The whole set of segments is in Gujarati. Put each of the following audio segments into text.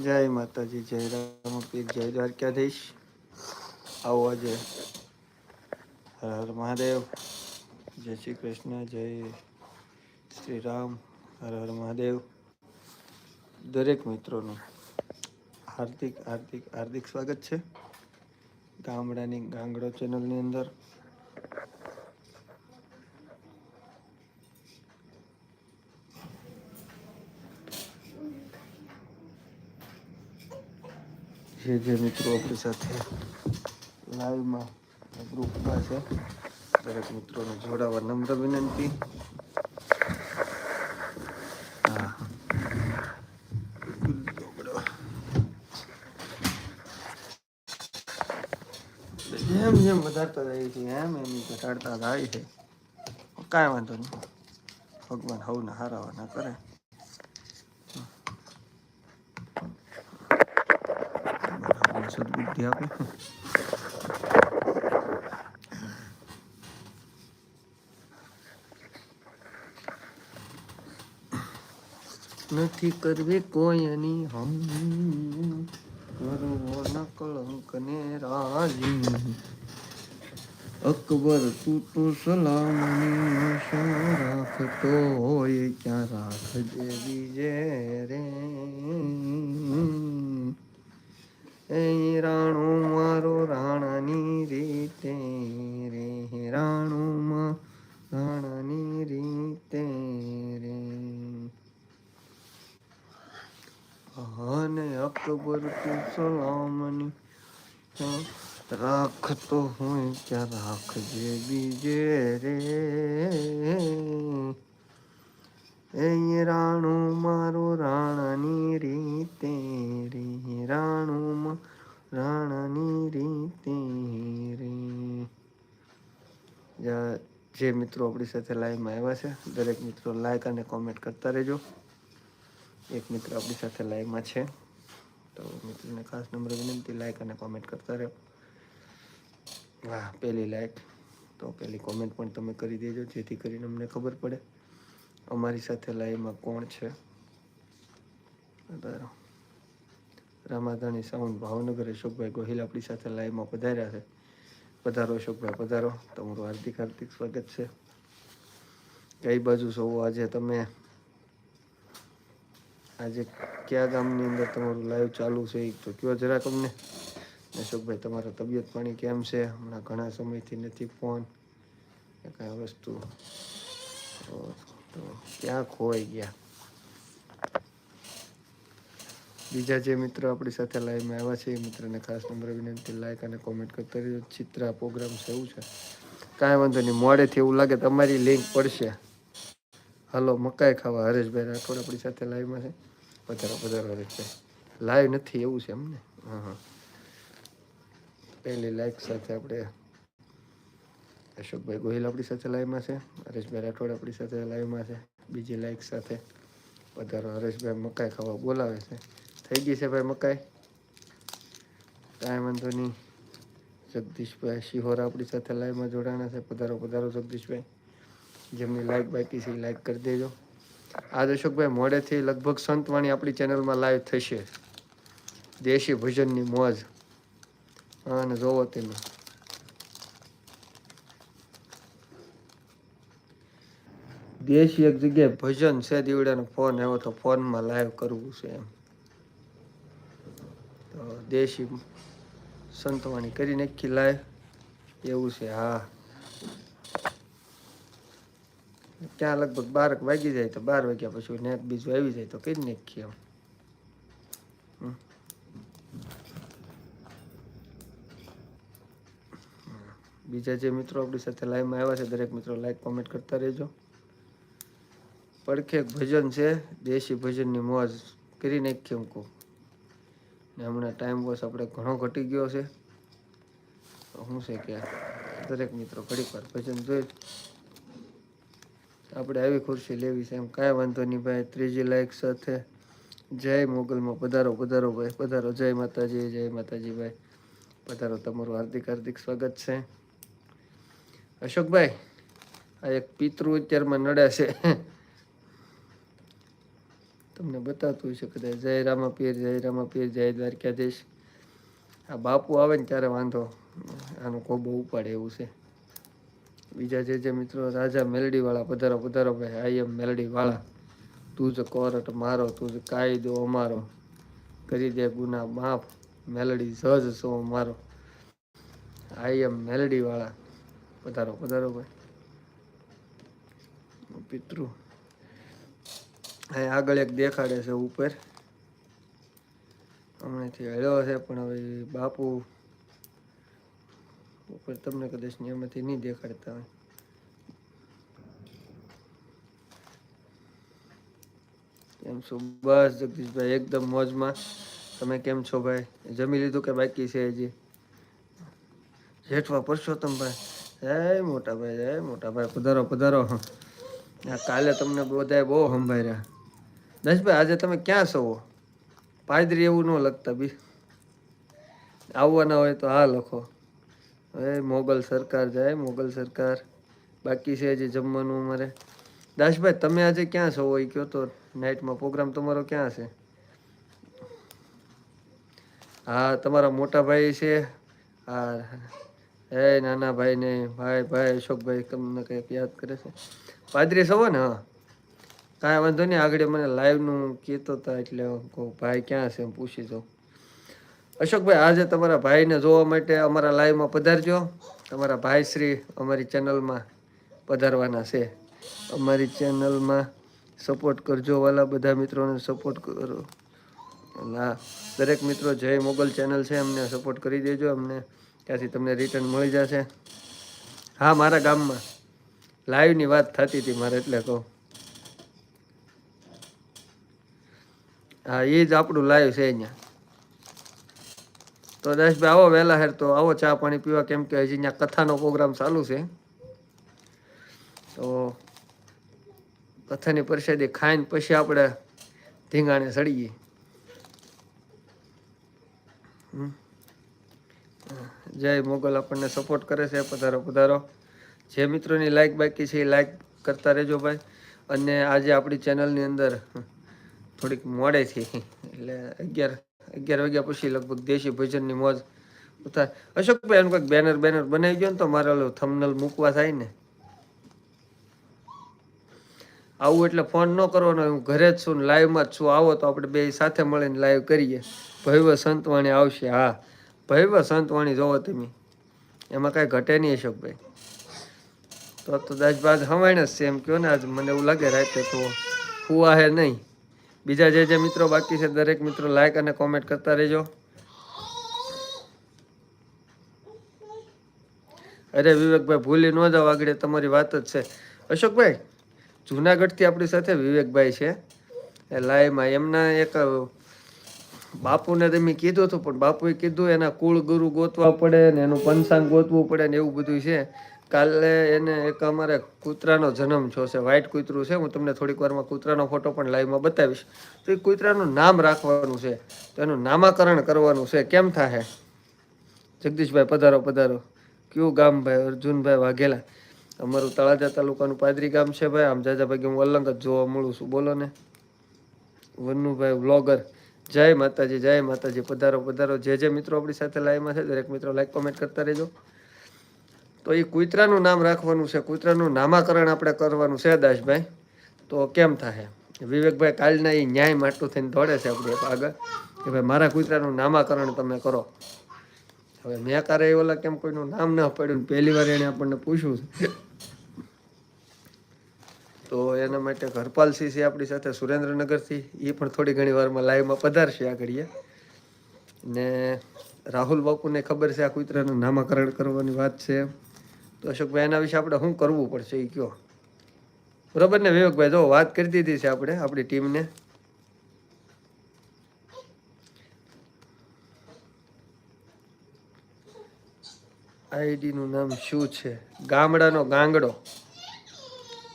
જય માતાજી, જય રામ જય દ્વારકાધીશ. આવો આજે હર હર મહાદેવ. જય શ્રી કૃષ્ણ, જય શ્રી રામ, હર હર મહાદેવ. દરેક મિત્રોનું હાર્દિક હાર્દિક હાર્દિક સ્વાગત છે ગામડાની ગાંગડો ચેનલની અંદર. જે જે મિત્રો આપણી સાથે લાઈવમાં ગ્રુપમાં છે. દરેક મિત્રોને જોડાવા નમ્ર વિનંતી. જેમ જેમ વધારતા જાય છે, એમ એમ ઘટાડતા જાય છે. કાંઈ વાંધો નહીં. ભગવાન હવને હારાવાના કરે. ભગવાન સદબુદ્ધિ આપે નથી કરવી કોઈની હમ કરવો ન કલંક ને રાજી અકબર તું તો સલામની આશા રાખતો હોય ક્યાં રાખજે બીજે રે એ રાણું મારો રાણાની રીતે રે રાણું રાણાની રીતે રે. અને અકબર તું સલામની રાખતો હું ક્યાં રાખજે બીજે રે. એ રાણું મારું રાણાની રીતે, રે રાણું રાણાની રીતે, રે. જે મિત્રો આપણી સાથે લાઈવમાં આવ્યા છે, દરેક મિત્રો લાઈક અને કોમેન્ટ કરતા રહેજો. એક મિત્ર આપણી સાથે લાઈવમાં છે, તો મિત્રને ખાસ નંબર વિનંતી લાઈક અને કોમેન્ટ કરતા રહો. વાહ, પહેલી લાઈક તો પહેલી કોમેન્ટ પણ તમે કરી દેજો, જેથી કરીને અમને ખબર પડે. અમારી સાથે લાઈવમાં કોણ છે. રામાધાણી સાઉન્ડ ભાવનગર અશોકભાઈ ગોહિલ આપણી સાથે લાઈવમાં પધાર્યા છે. પધારો અશોકભાઈ, પધારો. તમારું હાર્દિક હાર્દિક સ્વાગત છે. કઈ બાજુ સૌ આજે તમે આજે કયા ગામની અંદર તમારું લાઈવ ચાલુ છે? એ તો કયો જરાક અમને. અશોકભાઈ, તમારા તબિયત પાણી કેમ છે? હમણાં ઘણા સમયથી નથી ફોન કાંઈ વસ્તુ. તો ત્યાં ખોવાઈ ગયા? બીજા જે મિત્રો આપણી સાથે લાઈવમાં આવ્યા છે, એ મિત્રને ખાસ નંબર વિનંતી લાઈક અને કોમેન્ટ કરતા રહ્યો ચિત્રા પ્રોગ્રામ છે, એવું છે. કાંઈ વાંધો નહીં મોડેથી એવું લાગે તમારી લિંક પડશે. હલો, મકાઈ ખાવા હરેશભાઈ રાઠોડ આપણી સાથે લાઈવમાં છે. પધારો પધારો હરેશભાઈ લાઈવ નથી, એવું છે એમને હા હા. પહેલી લાઈક સાથે આપણે અશોકભાઈ ગોહિલ આપણી સાથે લાઈવમાં છે, હરેશભાઈ રાઠોડ આપણી સાથે લાઈવમાં છે, બીજી લાઈક સાથે પધારો હરેશભાઈ મકાઈ ખાવા બોલાવે છે. થઈ ગઈ છે ભાઈ મકાઈ? કાંઈ વાંધો નહીં. જગદીશભાઈ શિહોર આપણી સાથે લાઈવમાં જોડાણા છે. પધારો પધારો જગદીશભાઈ. જેમની લાઈક બાકી છે એ લાઈક કરી દેજો. આજ અશોકભાઈ મોડેથી લગભગ સંતવાણી આપણી ચેનલમાં લાઈવ થશે. દેશી ભજનની મોજ. અને જોવો તમે. દેશી એક જગ્યાએ ભજન છે દીવડાનો ફોન આવ્યો તો ફોનમાં લાઈવ કરવું છે એમ. તો દેશી સંતવાણી કરી નાખી લાઈવ એવું છે, હા. ત્યાં લગભગ બારક વાગી જાય તો બાર વાગ્યા પછી નેટ બીજું આવી જાય તો કરી નાખીએ એમ. બીજા જે મિત્રો આપણી સાથે લાઈવમાં આવ્યા છે, દરેક મિત્રો લાઈક કોમેન્ટ કરતા રહેજો. પડખે એક ભજન છે, દેશી ભજનની મોજ કરી નાખી એમ કહું ને હમણાં ટાઈમ બસ આપણે ઘણો ઘટી ગયો છે. તો શું છે કે દરેક મિત્રો ઘડીક વાર ભજન જોઈ. આપણે આવી ખુરશી લેવી છે એમ કાંઈ વાંધો નહીં ભાઈ. ત્રીજી લાઈક સાથે. જય મોગલમાં પધારો પધારો ભાઈ, પધારો. જય માતાજી જય માતાજી ભાઈ. પધારો તમારું હાર્દિક હાર્દિક સ્વાગત છે. અશોકભાઈ, આ એક પિતૃ અત્યારમાં નડે છે. તમને બતાવતું હશે કદાચ જય રામા પીર જય રામા પીર જય દ્વારકાધીશ. આ બાપુ આવે ને ત્યારે વાંધો. આનો કોબો ઉપાડે એવું છે. બીજા જે જે મિત્રો, રાજા મેલડીવાળા, પધારો પધારો ભાઈ આઈ એમ મેલડીવાળા. તું જ કોરટ મારો, તું જ કાયદો અમારો. કરી દે ગુના માફ. મેલડી સહજ સો મારો આઈ એમ મેલડીવાળા. પધારો પધારો ભાઈ. પિતૃ. આગળ એક દેખાડે છે ઉપર. હમણાંથી હળ્યો છે, પણ હવે બાપુ ઉપર તમને કદાચ એમાંથી નહીં દેખાડતા હોય. કેમ છો? બસ જગદીશભાઈ, એકદમ મોજમાં. તમે કેમ છો ભાઈ? જમી લીધું કે બાકી છે હજી? જેઠવા પરસોત્તમભાઈ જય મોટા ભાઈ જય મોટા ભાઈ, પધારો પધારો. કાલે તમને બધાએ બહુ સંભાળ્યા દસભાઈ આજે તમે ક્યાં છો પાદરી એવું ન લખતા બી. આવવાના હોય તો હા લખો. એ મોગલ સરકાર જાય, મોગલ સરકાર. બાકી છે જે જમવાનું અમારે. દાસભાઈ, તમે આજે ક્યાં છો એ કયો તો નાઇટમાં પ્રોગ્રામ તમારો ક્યાં છે? હા, તમારા મોટા ભાઈ છે. હા, એ નાના ભાઈ ને ભાઈ ભાઈ, અશોકભાઈ, તમને કંઈક યાદ કરે છે? પાદરી સવો ને, હા. કાંઈ વાંધો નહીં, આગળ મને લાઈવનું કહેતો હતા એટલે કહું, ભાઈ, ક્યાં છે? એમ પૂછી જાઉં. અશોકભાઈ, આજે તમારા ભાઈને જોવા માટે અમારા લાઈવમાં પધારજો. તમારા ભાઈ શ્રી અમારી ચેનલમાં પધારવાના છે. અમારી ચેનલમાં સપોર્ટ કરજો વાલા, બધા મિત્રોને સપોર્ટ કરો. હા દરેક મિત્રો જય મોગલ ચેનલ છે અમને સપોર્ટ કરી દેજો, અમને ત્યાંથી તમને રિટર્ન મળી જશે. હા, મારા ગામમાં લાઈવની વાત થતી હતી મારે એટલે કહું. હા એ જ આપણું લાઈવ છે અહીંયા. તો દશભાઈ, આવો વહેલા હેર તો આવો ચા પાણી પીવા, કેમ કે હજી અહીંયા કથાનો પ્રોગ્રામ ચાલુ છે. તો કથાની પ્રસાદી ખાઈને પછી આપણે ધીંગાણે હમ. જય મોગલ, આપણને સપોર્ટ કરે છે, પધારો પધારો. જે મિત્રોની લાઈક બાકી છે, એ લાઈક કરતા રહેજો ભાઈ. અને આજે આપણી ચેનલની અંદર થોડીક મોડેથી એટલે અગિયાર અગિયાર વાગ્યા પછી લગભગ દેશી ભોજનની મોજ ઉતાર. અશોકભાઈ, એનું કંઈક બેનર બેનર બનાવી ગયો ને તો મારે ઓલું થમનલ મૂકવા થાય ને. આવું એટલે ફોન ન કરવાનો, હું ઘરે જ છું ને લાઈવમાં જ છું. આવો તો આપણે બે સાથે મળીને લાઈવ કરીએ. ભૈવ સંતવાણી આવશે. હા, ભૈવ સંતવાણી જોવો તમે. એમાં કાંઈ ઘટે નહીં અશોકભાઈ. તો તો દાજબાજ હવાણ જ છે એમ કહો ને આજ મને એવું લાગે રાતે તો હુવા હે નહીં. બીજા જે જે મિત્રો બાકી છે, દરેક મિત્રો લાઈક અને કોમેન્ટ કરતા રહેજો. અરે વિવેકભાઈ, ભૂલી ન જાવ આગળ તમારી વાત જ છે. અશોકભાઈ, જુનાગઢથી આપણી સાથે વિવેકભાઈ છે. એ લાઈમાં એમના એક બાપુને તમે કીધું હતું, પણ બાપુએ કીધું એના કુળ ગુરુ ગોતવા પડે ને એનું પંચાંગ ગોતવું પડે ને એવું બધું છે. કાલે એને એક અમારે કૂતરાનો જન્મ થયો છે વ્હાઇટ કૂતરું છે. હું તમને થોડીક વારમાં કૂતરાનો ફોટો પણ લાઈવમાં બતાવીશ. તો એ કૂતરાનું નામ રાખવાનું છે, તો એનું નામાકરણ કરવાનું છે. કેમ થાય જગદીશભાઈ, પધારો પધારો. કયું ગામ ભાઈ? અર્જુનભાઈ વાઘેલા. અમારું તળાજા તાલુકાનું પાદરી ગામ છે ભાઈ. આમ જાજા ભાઈ હું અલંગ જ જોવા મળું છું. બોલો ને. વન્નુભાઈ વ્લોગર. જય માતાજી જય માતાજી. પધારો પધારો. જે જે મિત્રો આપણી સાથે લાઈવમાં છે, દરેક મિત્રો લાઈક કોમેન્ટ કરતા રહેજો. તો એ કૂતરાનું નામ રાખવાનું છે, કૂતરાનું નામાકરણ આપણે કરવાનું છે, દાસભાઈ. તો કેમ થાય? વિવેકભાઈ કાલના એ ન્યાય માટું થઈને દોડે છે આપણે આગળ કે ભાઈ મારા કૂતરાનું નામાકરણ તમે કરો. હવે મેં કારે ઓલા કેમ કોઈનું નામ ના પડ્યું પહેલી વાર એને આપણને પૂછ્યું છે. તો એના માટે ઘરપાલસિંહ છે આપણી સાથે સુરેન્દ્રનગરથી એ પણ થોડી ઘણી વારમાં લાઈવમાં પધારશે આગળીએ ને રાહુલ બાપુને ખબર છે આ કૂતરાનું નામાકરણ કરવાની વાત છે. તો અશોકભાઈ એના વિશે આપણે શું કરવું પડશે એ કયો? બરોબર ને વિવેકભાઈ, જો વાત કરી દીધી છે આપણે, આપણી ટીમને. આઈડીનું નામ શું છે? ગામડાનો ગાંગડો.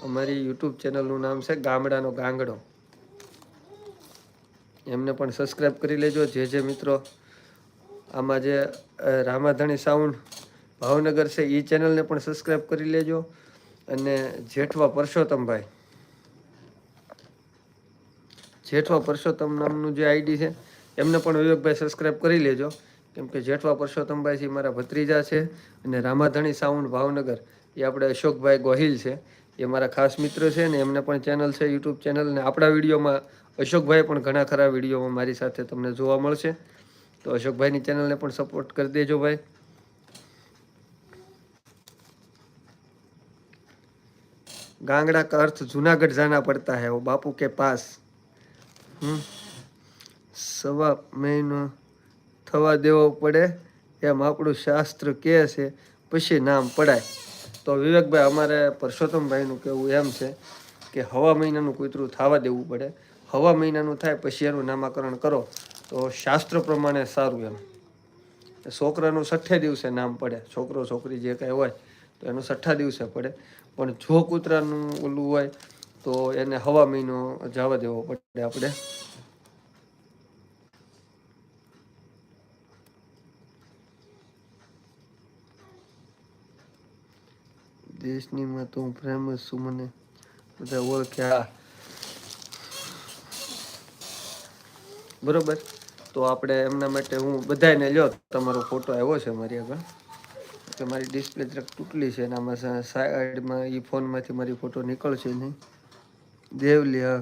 અમારી યુટ્યુબ ચેનલનું નામ છે ગામડાનો ગાંગડો. એમને પણ સબસ્ક્રાઈબ કરી લેજો. જે જે મિત્રો આમાં જે રામાધણી સાઉન્ડ ભાવનગર છે એ ચેનલને પણ સબસ્ક્રાઈબ કરી લેજો. અને જેઠવા પરસોત્તમભાઈ. જેઠવા પરસોત્તમ નામનું જે આઈડી છે, એમને પણ વિવેકભાઈ સબસ્ક્રાઈબ કરી લેજો. કેમ કે જેઠવા પરસોત્તમભાઈ છે મારા ભત્રીજા છે, અને રામાધણી સાઉન્ડ ભાવનગર. એ આપણે અશોકભાઈ ગોહિલ છે, એ મારા ખાસ મિત્ર છે, ને એમને પણ ચેનલ છે યુટ્યુબ ચેનલ ને આપણા વિડીયોમાં અશોકભાઈ પણ ઘણા ખરા વિડીયોમાં મારી સાથે તમને જોવા મળશે. તો અશોકભાઈની ચેનલને પણ સપોર્ટ કરી દેજો ભાઈ. ગાંગડા કા અર્થ જુનાગઢ જાના પડતા હે બાપુ કે પાસ. સવા મહિનો થવા દેવો પડે, એમ આપણું શાસ્ત્ર કે છે, પછી નામ પડાય. તો વિવેકભાઈ, અમારે પરસોત્તમભાઈનું કહેવું એમ છે કે હવા મહિનાનું કૂતરું થવા દેવું પડે. હવા મહિનાનું થાય, પછી એનું નામાકરણ કરો. તો શાસ્ત્ર પ્રમાણે સારું એમ. છોકરાનું છઠ્ઠે દિવસે નામ પડે. છોકરો છોકરી જે કંઈ હોય, તો એનું છઠ્ઠા દિવસે પડે. પણ જો કૂતરાનું ઓલું હોય, તો એને હવા મહિનો જવા દેવો પડે આપણે. દેશની માં તો હું ફેમસ છું મને બધા ઓળખ્યા. બરોબર? તો આપણે એમના માટે હું બધાને લ્યો, તમારો ફોટો આવ્યો છે મારી આગળ. કે મારી ડિસ્પ્લે જરાક તૂટલી છે અને આમાં સાઈડમાં એ ફોનમાંથી મારી ફોટો નીકળશે નહીં. દેવલી, હા.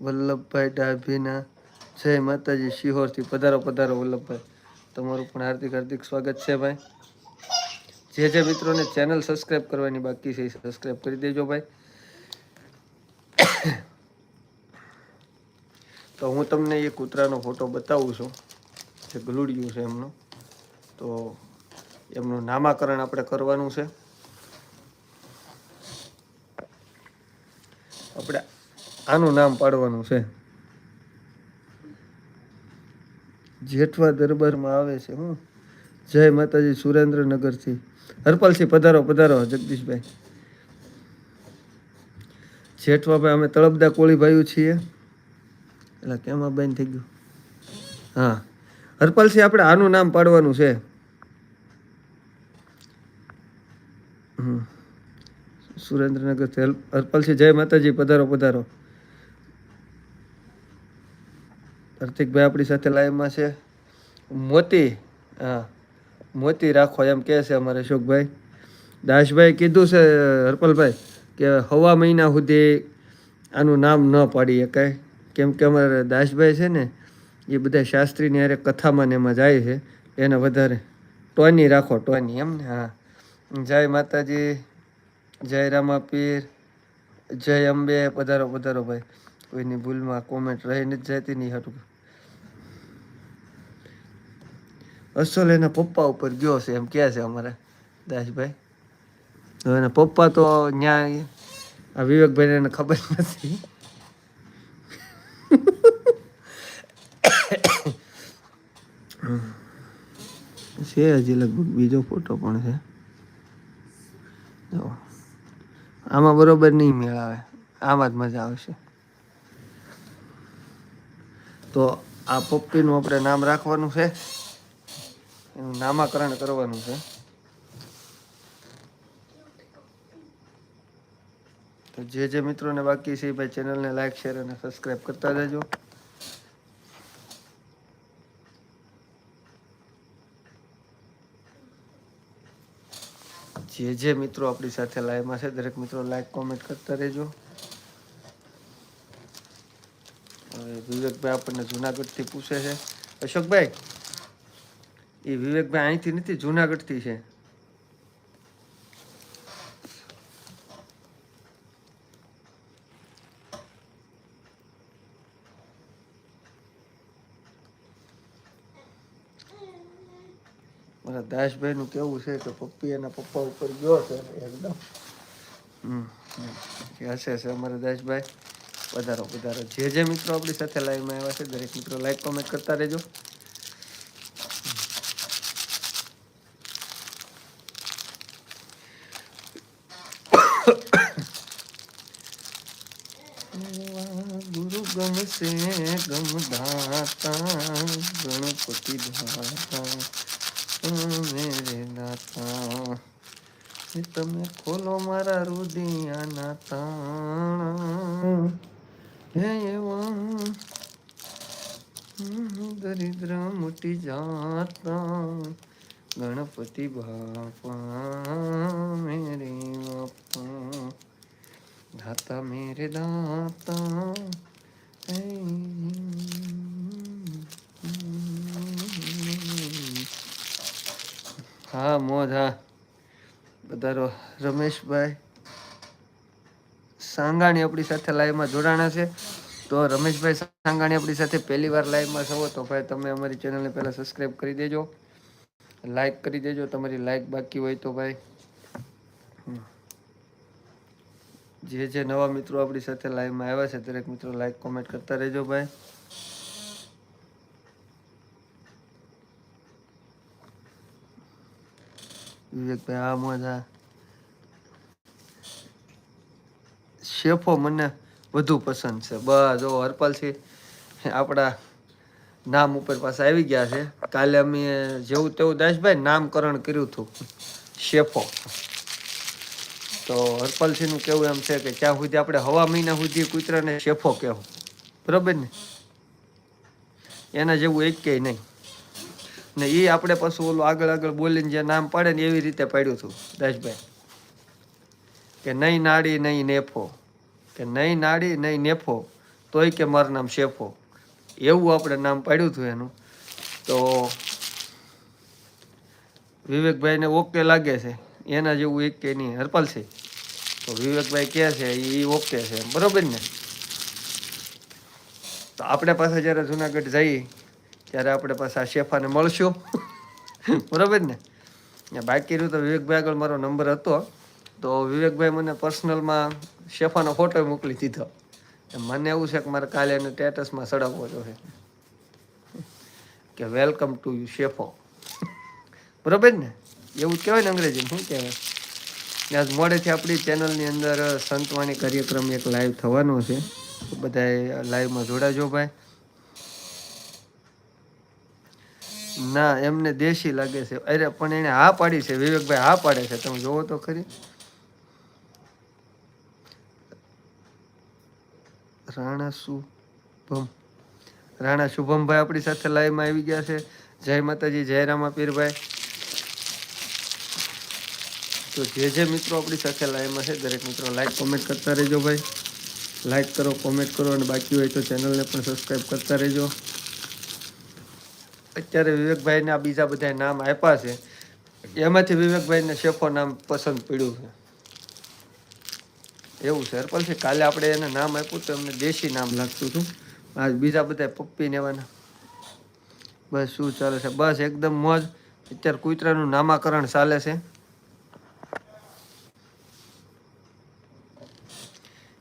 વલ્લભભાઈ ડાભીના જય માતાજી, શિહોરથી પધારો પધારો વલ્લભભાઈ. તમારું પણ હાર્દિક હાર્દિક સ્વાગત છે ભાઈ. જે જે મિત્રોને ચેનલ સબસ્ક્રાઈબ કરવાની બાકી છે, એ સબસ્ક્રાઈબ કરી દેજો ભાઈ. તો હું તમને એ કૂતરાનો ફોટો બતાવું છું. જે ગલુડિયું છે એમનું. તો એમનું નામાકરણ આપણે કરવાનું છે. આપણે આનું નામ પાડવાનું છે. જેઠવા દરબારમાં આવે છે, હું. જય માતાજી સુરેન્દ્રનગરથી. હરપાલસિંહ, પધારો પધારો, જગદીશભાઈ. જેઠવાભાઈ, અમે તળપદા કોળીભાઈઓ છીએ. એટલે કેમ બેન થઈ ગયું? હા. હરપાલસિંહ, આપણે આનું નામ પાડવાનું છે. સુરેન્દ્રનગરથી હર- હરપાલસિંહ જય માતાજી, પધારો પધારો. કાર્તિકભાઈ આપણી સાથે લાઈવમાં છે. મોતી, હા, મોતી રાખો એમ કહે છે અમારે અશોકભાઈ. દાસભાઈ કીધું છે હરપલભાઈ કે હવા મહિના સુધી આનું નામ ન પાડીએ કાંઈ કેમ કે અમારે દાસભાઈ છે ને, એ બધા શાસ્ત્રીની હારે કથામાં ને એમાં જાય છે. એને વધારે ટોની રાખો, ટોની એમ ને, હા. જય માતાજી, જય રામાપીર જય અંબે, પધારો પધારો ભાઈ. કોઈની ભૂલમાં કોમેન્ટ રહી નથી જતી નહીં હાટું. અસલ એના પપ્પા ઉપર ગયો છે, એમ કહે છે અમારા દાસભાઈ. તો એના પપ્પા તો ત્યાં આ વિવેકભાઈને એને ખબર નથી. છે હજી લગભગ બીજો ફોટો પણ છે. જો. આમાં બરોબર નહીં મેળ આવે આમાં જ મજા આવશે. તો આ પપ્પીનું આપણે નામ રાખવાનું છે. એનું નામાકરણ કરવાનું છે. તો જે જે મિત્રોને બાકી છે ભાઈ ચેનલને લાઈક, શેર અને સબસ્ક્રાઈબ કરતા રહેજો જે જે મિત્રો આપણી સાથે લાઈવમાં છે, દરેક મિત્રો લાઈક કોમેન્ટ કરતા રહેજો. હવે વિવેકભાઈ આપણને જુનાગઢથી પૂછે છે. અશોકભાઈ, એ વિવેકભાઈ અહીંથી નથી, જુનાગઢથી છે. મારા દાસભાઈ નું કેવું છે કે પપ્પી એના પપ્પા ઉપર ગયો છે એકદમ? હમ. હશે છે દાસભાઈ? વધારો વધારો. જે જે મિત્રો આપણી સાથે લાઈવમાં આવ્યા છે, દરેક મિત્રો લાઈક કોમેન્ટ કરતા રહેજો. ગુરુ ગમ ધાતા ગણપતિ દાતા મેરે દાતા એ તમે ખોલો મારા રુદિયાના તાણ. હે એવા દરિદ્ર મોટી જાતા ગણપતિ બાપા, મેરે બાપા. દાતા મેરે દાતા. હે. મોજ હા રમેશભાઈ સાંગાણી આપણી સાથે લાઈવમાં જોડાણા છે. તો રમેશભાઈ સાંગાણી આપણી સાથે પહેલી વાર લાઈવમાં છો તો ભાઈ તમે અમારી ચેનલને પહેલાં સબસ્ક્રાઈબ કરી દેજો. લાઈક કરી દેજો, તમારી લાઈક બાકી હોય તો ભાઈ. જે જે નવા મિત્રો આપણી સાથે લાઈવમાં આવ્યા છે, દરેક મિત્રો લાઈક કોમેન્ટ કરતા રહેજો ભાઈ. વિવેકભાઈ આ મોજ શેફો મને વધુ પસંદ છે. બસ, જો હરપાલસિંહ આપણા નામ ઉપર પાસે આવી ગયા છે. કાલે અમે જેવું તેવું દાસભાઈ નામકરણ કર્યું હતું, શેફો. તો હરપાલસિંહનું કેવું એમ છે કે ત્યાં સુધી આપણે હવા મહિના સુધી કૂતરાને શેફો કહેવું. બરાબર ને? એના જેવું એક કે નહીં. ને એ આપણે પાછું ઓલું આગળ આગળ બોલીને જે નામ પાડે ને એવી રીતે પાડ્યું હતું દાસભાઈ. કે નહીં નાડી, નહીં નેફો. કે નહીં નાડી, નહીં નેફો, તોય કે મારું નામ શેફો. એવું આપણે નામ પાડ્યું હતું એનું. તો વિવેકભાઈને ઓકે લાગે છે. એના જેવું એક કે નહીં હરપાલ છે. તો વિવેકભાઈ કહે છે એ ઓકે છે. બરોબર ને? તો આપણે પાસે જ્યારે જુનાગઢ જઈએ ત્યારે આપણે પાછા શેફાને મળશું. બરાબર ને? બાકીનું તો વિવેકભાઈ આગળ મારો નંબર હતો. તો વિવેકભાઈ મને પર્સનલમાં શેફાનો ફોટો મોકલી દીધો. મને એવું છે કે મારે કાલે એને સ્ટેટસમાં ચડાવવો જોઈએ. કે વેલકમ ટુ યુ શેફો. બરાબર ને? એવું જ કહેવાય ને અંગ્રેજીમાં, શું કહેવાય? આજ મોડેથી આપણી ચેનલની અંદર સંતવાણી કાર્યક્રમ એક લાઈવ થવાનો છે. બધાએ લાઈવમાં જોડાજો ભાઈ. ના, એમને દેશી લાગે છે. અરે, પણ એને હા પાડી છે. વિવેકભાઈ હા પાડે છે. તમે જોવો તો ખરી. રાણા શુભમ. રાણા શુભમભાઈ આપણી સાથે લાઈવમાં આવી ગયા છે. જય માતાજી, જય રામા પીરભાઈ તો જે જે મિત્રો આપણી સાથે લાઈવમાં છે, દરેક મિત્રો લાઈક કોમેન્ટ કરતા રહેજો ભાઈ. લાઈક કરો કોમેન્ટ કરો અને બાકી હોય તો ચેનલને પણ સબસ્ક્રાઈબ કરતા રહેજો. અત્યારે વિવેકભાઈને આ બીજા બધા નામ આપ્યા છે. એમાંથી વિવેકભાઈને શેફો નામ પસંદ પડ્યું છે. એવું છે. હરપલ છે, કાલે આપણે એને નામ આપ્યું તો એમને દેશી નામ લાગતું હતું. આજ બીજા બધા પપ્પી ને એવાના. બસ શું ચાલે છે? બસ એકદમ મોજ. અત્યારે કૂતરાનું નામાકરણ ચાલે છે.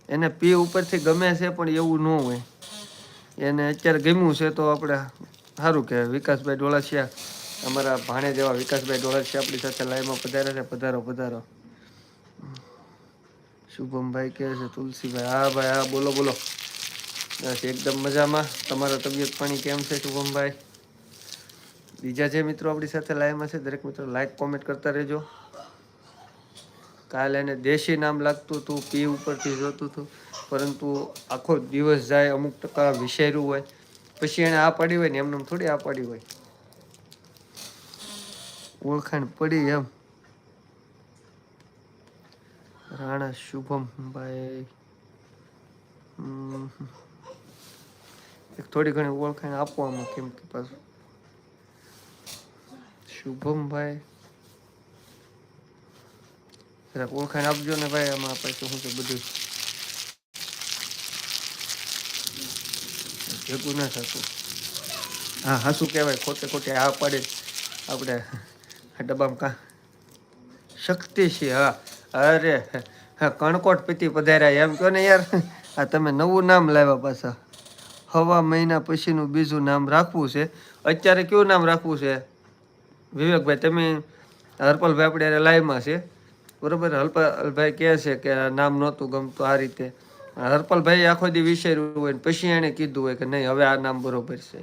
એને પી ઉપરથી ગમે છે, પણ એવું ન હોય. એને અત્યારે ગમ્યું છે તો આપણે સારું કે વિકાસભાઈ ડોળાસિયા, અમારા ભાણે જેવા વિકાસભાઈ ડોળાસિયા આપણી સાથે લાઈવમાં પધારે છે. પધારો પધારો. શુભમભાઈ કહે છે, તુલસીભાઈ, હા ભાઈ, હા, બોલો બોલો. બસ, એકદમ મજામાં. તમારા તબિયત પાણી કેમ છે, શુભમભાઈ? બીજા જે મિત્રો આપણી સાથે લાઈવમાં છે, દરેક મિત્રો લાઈક કોમેન્ટ કરતા રહેજો. કાલે એને દેશી નામ લાગતું હતું, પી ઉપરથી જોતું હતું. પરંતુ આખો દિવસ જાય, અમુક ટકા વિષયરું હોય. પછી એને આ પડી હોય ને એમને થોડી આ પડી હોય. ઓળખાણ પડી એમ. રાણા શુભમભાઈ. ભાઈ થોડી ઘણી ઓળખાણ આપવામાં કેમ કે પાછું. શુભમભાઈ. જરાક ઓળખાણ આપજો ને ભાઈ, આમાં પાછું શું છે બધું. ભેગું ના થતું હા હા શું કહેવાય, ખોટે ખોટે આ પડે. આપણે આ ડબ્બામાં કા શક્તિ છે હા. અરે, હા, કણકોટ પીતી પધાર્યા. એમ કહો ને યાર, આ તમે નવું નામ લાવ્યા પાછા. હવા મહિના પછીનું બીજું નામ રાખવું છે. અત્યારે કયું નામ રાખવું છે? વિવેકભાઈ, તમે હરપલભાઈ આપણે લાઈવમાં છે. બરોબર? હરપલભાઈ કહે છે કે નામ નહોતું ગમતું આ રીતે. હરપલભાઈ આખો દી વિચાર્યું હોય પછી એણે કીધું હોય કે નહીં, હવે આ નામ બરોબર છે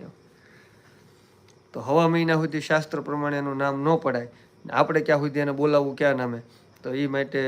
તો હવા મહિના સુધી શાસ્ત્ર પ્રમાણે એનું નામ ન પડાય. આપણે ક્યાં સુધી એને બોલાવવું, ક્યાં નામે? તો એ માટે